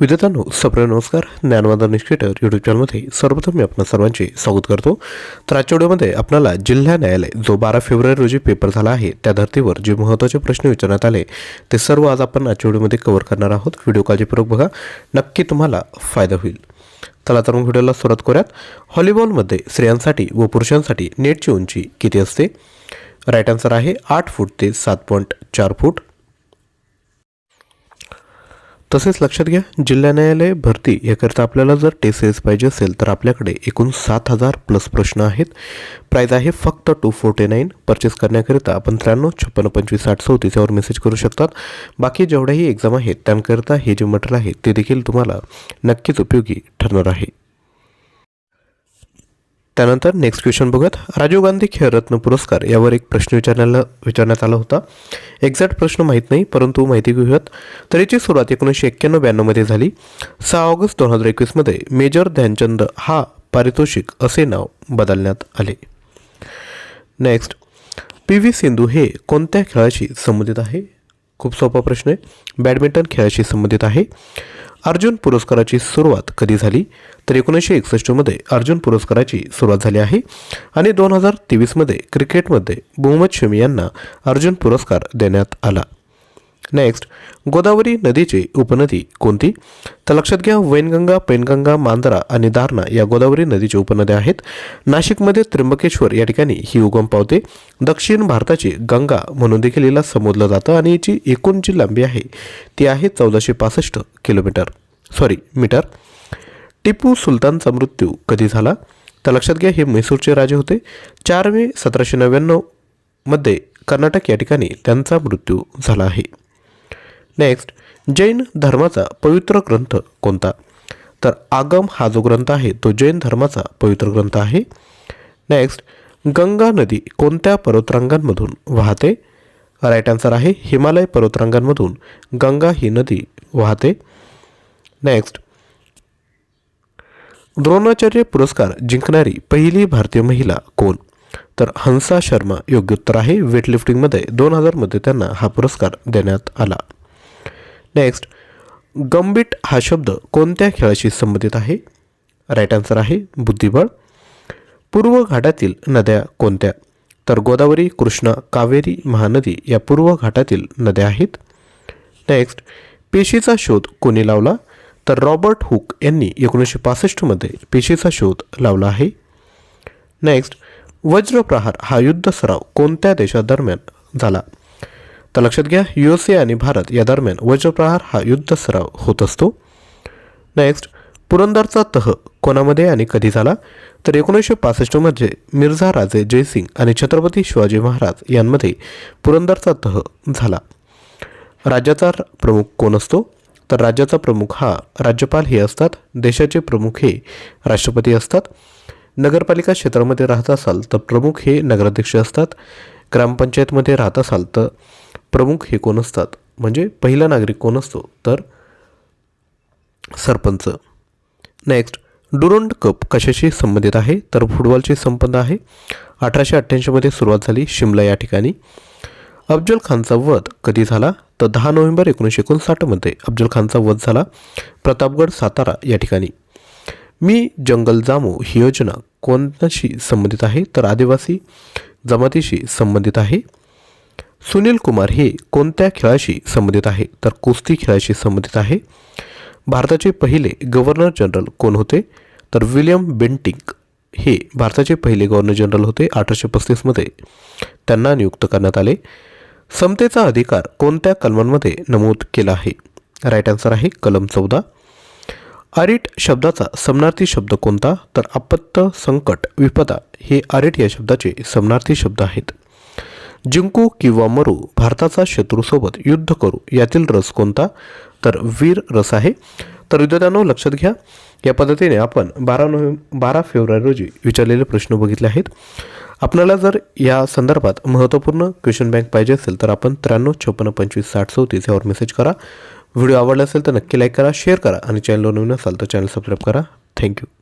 विद्यार्थ्यांनो सप्र नमस्कार. ज्ञानवादन निष्क्रिटर यूट्यूब चॅनलमध्ये सर्वप्रथम मी आपणा सर्वांचे स्वागत करतो. तर आजच्या व्हिडिओमध्ये आपल्याला जिल्हा न्यायालय जो बारा फेब्रुवारी रोजी पेपर झाला आहे त्या धर्तीवर जे महत्त्वाचे प्रश्न विचारण्यात आले ते सर्व आज आपण आजच्या व्हिडिओमध्ये कव्हर करणार आहोत. व्हिडिओ काळजीपूर्वक बघा. नक्की तुम्हाला फायदा होईल. चला तर मग व्हिडिओला सुरुवात करूयात. हॉलीबॉलमध्ये स्त्रियांसाठी व पुरुषांसाठी नेटची उंची किती असते? राईट आन्सर आहे आठ फूट ते सात पॉईंट चार फूट. तसेच लक्षात घ्या जिल्हा न्यायालय भरती याकरता आपल्याला जर टेस्ट सिरीज पाहिजे असेल तर आपल्याकडे एकूण सात हजार प्लस प्रश्न आहेत. प्राईज आहे फक्त टू फोर्टी नाईन परचेस करण्याकरिता आपण त्र्याण्णव छप्पन्न पंचवीस साठ चौतीस यावर मेसेज करू शकतात. बाकी जेवढ्याही एक्झाम आहेत त्यांकरिता हे जे मटेरियल आहे ते देखील तुम्हाला नक्कीच उपयोगी ठरणार आहे. त्यानंतर नेक्स्ट क्वेश्चन बघत राजीव गांधी खेळरत्न पुरस्कार यावर एक प्रश्न विचारण्याला विचारण्यात आला होता. एक्झॅक्ट प्रश्न माहीत नाही परंतु माहिती घेऊयात. तर याची सुरुवात एकोणीसशे एक्क्याण्णव ब्याण्णवमध्ये झाली. सहा ऑगस्ट दोन हजार एकवीसमध्ये मेजर ध्यानचंद हा पारितोषिक असे नाव बदलण्यात आले. नेक्स्ट पी व्ही सिंधू हे कोणत्या खेळाशी संबंधित आहे? खूप सोपा प्रश्न आहे. बॅडमिंटन खेळाशी संबंधित आहे. अर्जुन पुरस्काराची सुरुवात कधी झाली? तर एकोणीसशे एकसष्टमध्ये अर्जुन पुरस्काराची सुरुवात झाली आहे. आणि दोन हजार तेवीसमध्ये क्रिकेटमध्ये मोहम्मद शमी यांना अर्जुन पुरस्कार देण्यात आला. नेक्स्ट गोदावरी नदीची उपनदी कोणती? तर लक्षात घ्या वैनगंगा पैनगंगा मांजरा आणि दारणा या गोदावरी नदीची उपनद्या आहेत. नाशिकमध्ये त्र्यंबकेश्वर या ठिकाणी ही उगम पावते. दक्षिण भारताची गंगा म्हणून देखील हिला संबोधलं जातं आणि याची एकूण जी लांबी आहे. ती आहे चौदाशे पासष्ट किलोमीटर. सॉरी मीटर टिपू सुलतानचा मृत्यू कधी झाला? तर लक्षात घ्या हे म्हैसूरचे राजे होते. चार मे सतराशे नव्याण्णवमध्ये कर्नाटक या ठिकाणी त्यांचा मृत्यू झाला आहे. नेक्स्ट जैन धर्माचा पवित्र ग्रंथ कोणता? तर आगम हा जो ग्रंथ आहे तो जैन धर्माचा पवित्र ग्रंथ आहे. नेक्स्ट गंगा नदी कोणत्या पर्वतरांगांमधून वाहते? राईट आन्सर आहे हिमालय पर्वतरांगांमधून गंगा ही नदी वाहते. नेक्स्ट द्रोणाचार्य पुरस्कार जिंकणारी पहिली भारतीय महिला कोण? तर हंसा शर्मा योग्य उत्तर आहे. वेटलिफ्टिंगमध्ये दोन हजारमध्ये त्यांना हा पुरस्कार देण्यात आला. नेक्स्ट गंबीट हा शब्द कोणत्या खेळाशी संबंधित आहे? राईट आन्सर आहे बुद्धिबळ. पूर्व घाटातील नद्या कोणत्या? तर गोदावरी कृष्णा कावेरी महानदी या पूर्व घाटातील नद्या आहेत. नेक्स्ट पेशीचा शोध कोणी लावला? तर रॉबर्ट हुक यांनी एकोणीसशे पासष्टमध्ये पेशीचा शोध लावला आहे. नेक्स्ट वज्रप्रहार हा युद्ध सराव कोणत्या देशादरम्यान झाला? तर लक्षात घ्या युएसए ए आणि भारत या दरम्यान वज्रप्रहार हा युद्ध सराव होत असतो. नेक्स्ट पुरंदरचा तह कोणामध्ये आणि कधी झाला? तर एकोणीसशे पासष्टमध्ये मिर्झा राजे जयसिंग आणि छत्रपती शिवाजी महाराज यांमध्ये पुरंदरचा तह झाला. राज्याचा प्रमुख कोण असतो? तर राज्याचा प्रमुख हा राज्यपाल हे असतात देशाचे प्रमुख हे राष्ट्रपती असतात. नगरपालिका क्षेत्रामध्ये राहत असाल तर प्रमुख हे नगराध्यक्ष असतात. ग्रामपंचायतमध्ये राहत असाल तर प्रमुख हे कोण असतात? म्हणजे पहिला नागरिक कोण असतो? तर सरपंच. नेक्स्ट डुरंड कप कशाशी संबंधित आहे? तर फुटबॉलशी संबंध आहे. अठराशे अठ्ठ्याऐंशीमध्ये सुरुवात झाली शिमला या ठिकाणी. अफजल खानचा वध कधी झाला? तर दहा नोव्हेंबर एकोणीसशे एकोणसाठमध्ये अफजल खानचा वध झाला प्रतापगड सातारा या ठिकाणी. मी जंगल जामू ही योजना कोणाशी संबंधित आहे? तर आदिवासी जमातीशी संबंधित आहे. सुनील कुमार हे कोणत्या खेळाशी संबंधित आहे? तर कुस्ती खेळाशी संबंधित आहे. भारताचे पहिले गव्हर्नर जनरल कोण होते? तर विल्यम बेंटिंग हे भारताचे पहिले गव्हर्नर जनरल होते अठराशे पस्तीसमध्ये त्यांना नियुक्त करण्यात आले. समतेचा अधिकार कोणत्या कलमांमध्ये नमूद केला आहे? राईट आन्सर आहे कलम चौदा. आरिट शब्दाचा समनार्थी शब्द कोणता? तर आपत्त संकट विपदा हे आरिट या शब्दाचे समनार्थी शब्द आहेत. जिंकू किंवा मरू भारताचा शत्रूसोबत युद्ध करू यातील रस कोणता? तर वीर रस आहे. तर विद्यार्थ्यांनो लक्षात घ्या. या पद्धतीने आपण बारा नोव्हेंबर बारा फेब्रुवारी रोजी विचारलेले प्रश्न बघितले आहेत. आपल्याला जर या संदर्भात महत्त्वपूर्ण क्वेश्चन बँक पाहिजे असेल तर आपण त्र्याण्णव छप्पन्न पंचवीस साठ चौतीस यावर मेसेज करा. व्हिडिओ आवडला असेल तर नक्की लाईक करा शेअर करा आणि चॅनलवर नवीन असाल तर चॅनल सबस्क्राईब करा. थँक्यू.